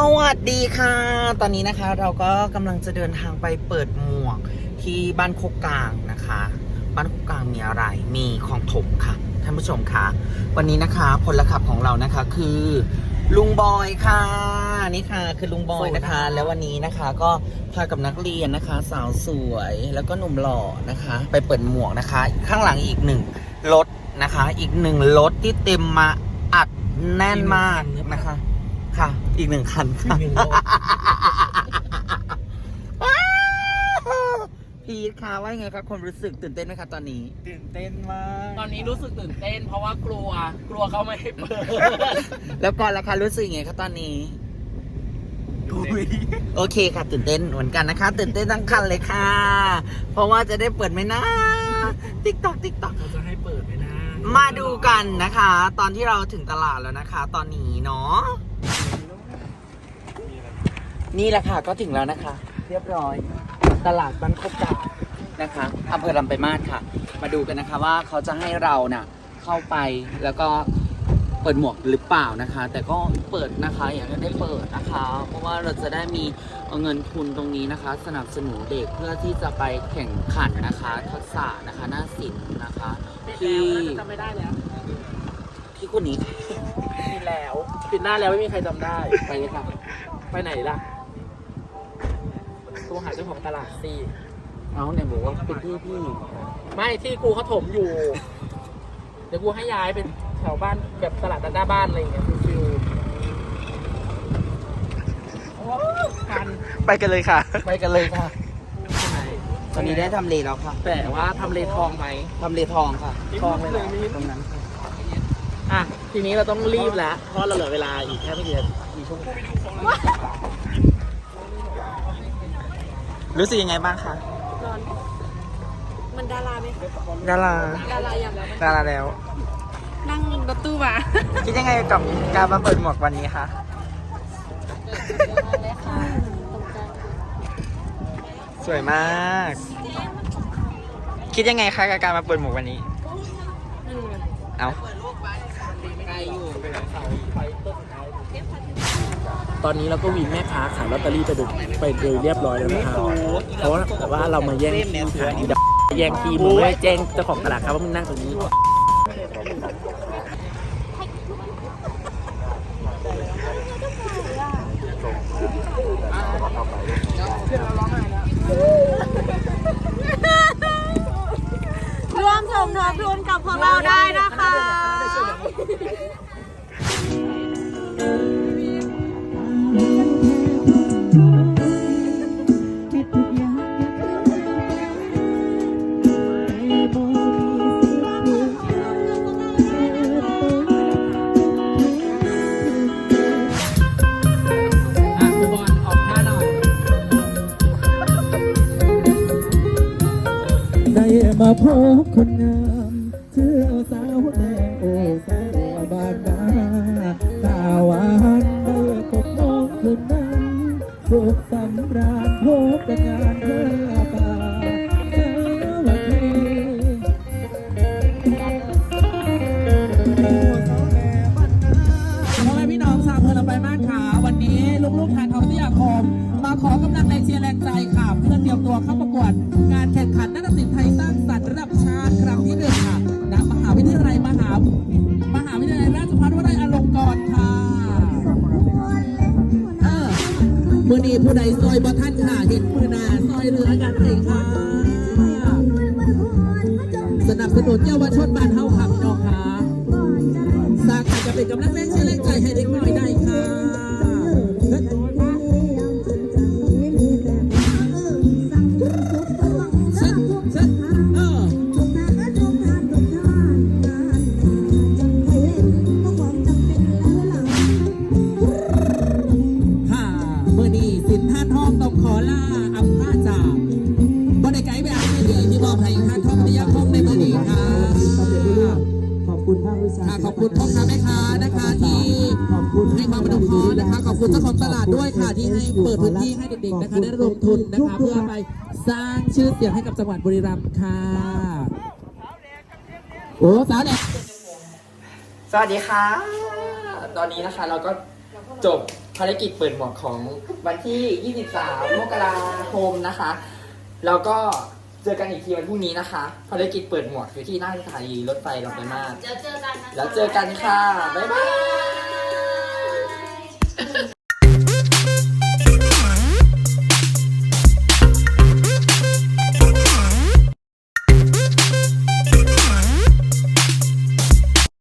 วัสดีค่ะ ตอนนี้นะคะเราก็กำลังจะเดินทางไปเปิดหมวกที่บ้านโคกกลางนะคะ บ้านโคกกลางมีอะไร มีของถมค่ะท่านผู้ชมค่ะ วันนี้นะคะพลขับของเรานะคะคือลุงบอยค่ะนี่ค่ะคือลุงบอยนะคะ แล้ววันนี้นะคะก็พากับนักเรียนนะคะ สาวสวยแล้วก็หนุ่มหล่อนะคะ ไปเปิดหมวกนะคะ ข้างหลังอีกหนึ่งรถนะคะ อีกหนึ่งรถที่เต็มมาอัดแน่นมากนะคะค่ะ อีกหนึ่งคันค่ะว้าวพีทค่ะว่ายังไงครับความรู้สึกตื่นเต้นไหมคะตอนนี้ ตื่นเต้นมากตอนนี้รู้สึกตื่นเต้น เพราะว่ากลัว กลัวเขาไม่ให้เปิด แล้วก่อนละคะรู้สึกยังไงคะตอนนี้อุ้ยโอเคค่ะตื่นเต้นเหมือนกันนะคะ ตื่นเต้นทั้งคันเลยค่ะ เพราะว่าจะได้เปิดไหมนะติ๊กตอกติ๊กตอก เขาจะให้เปิดไหมนะมาดูกันนะคะ ตอนที่เราถึงตลาดแล้วนะคะ ตอนนี้เนาะ นี่แหละค่ะก็ถึงแล้วนะคะ เรียบร้อย ตลาดบ้านโคกกานะคะอำเภอลำไปลายมาศค่ะ มาดูกันนะคะว่าเขาจะให้เราน่ะเข้าไปแล้วก็เปิดหมวกหรือเปล่านะคะ แต่ก็เปิดนะคะอยากจะได้เปิดนะคะ เพราะว่าเราจะได้มีเงินทุนตรงนี้นะคะ สนับสนุนเด็กเพื่อที่จะไปแข่งขันนะคะ ทักษะนะคะหน้าศิลป์นะคะที่จำไม่ได้แล้วที่คนนี้ปิดแล้วปิดหน้าแล้วไม่มีใครจำได้ไปเลยค่ะไปไหนล่ะ ตัวหาเจ้าของตลาดสิเอาเนี่ยบอกว่าเป็นที่พี่ไม่ที่กูเขาถมอยู่ เดี๋ยวกูให้ย้ายเป็นแถวบ้านแบบตลาดหน้าบ้านอะไรอย่างเงี้ยฟิวๆโอ้กันไปกันเลยค่ะ ไปกันเลยค่ะ ตอนนี้ได้ทำเลแล้วค่ะแต่ว่าทำเลทองไหม ทำเลทองค่ะทองเลยเหรอตรงนั้นค่ะอะ ทีนี้เราต้องรีบแล้ว เพราะเราเหลือเวลาอีกแค่ไม่กี่นาทีชั่วโมง รู้สึกยังไงบ้างคะร้อน มันดาราไหมคะดาราดาราอย่างดาราแล้ว นั่งรถตู้มา คิดยังไงกับการมาเปิดหมวกวันนี้คะเลยค่ะตกใจสวยมาก คิดยังไงคะกับการมาเปิดหมวกวันนี้อืมเอาตอ ตอนนี้เราก็วินแม่ค้าขายลอตเตอรี่ไปดูไปโดยเรียบร้อยแล้วนะครับเพราะแต่ว่าเรามาแย่งที่ขายดแย่งที่มึงไม่ได้แจ้งเจ้าของตลาดครับว่ามึงนั่งตรงนี้ร่วมสมทบทุนกับพวกเราได้นะคะ มาพบคนงามเชื่อสาวแดงโอ้สาวบานนาตาหวานได้พบน้องคนนั้นสุขสำราญพบกันงานเพื่อป่าวันนี้ลูกๆทางทองวิทยาคม มาขอกำลังแรงเชียร์แรงใจค่ะเพื่อเตรียมตัวเข้าประกวด ผู้ใดซอยบ่ท่านค่ะเห็นมือนาซอยเรือกันเลยค่ะ สนับสนุนเยาวชนบ้านเฮาขับน้องค่ะสร้างอาจจะเป็นกำลังแรงเชื่อแรงใจให้เด็ก คุณให้ความอนุเคราะห์นะคะขอบคุณเจ้าของตลาดด้วยค่ะที่ให้เปิดพื้นที่ให้เด็กๆนะคะได้ลงทุนนะคะเพื่อไปสร้างชื่อเสียงให้กับจังหวัดบุรีรัมย์ค่ะโอ้สาวเนี่ยสวัสดีค่ะ ตอนนี้นะคะเราก็จบภารกิจเปิดหมวกของวันที่ 23 มกราคมนะคะ แล้วก็เจอกันอีกทีวันพรุ่งนี้นะคะ ภารกิจเปิดหมวกอยู่ที่หน้าสถานีรถไฟลำปางมาศเดี๋ยวเจอกันนะคะแล้วเจอกันค่ะ บ๊ายบาย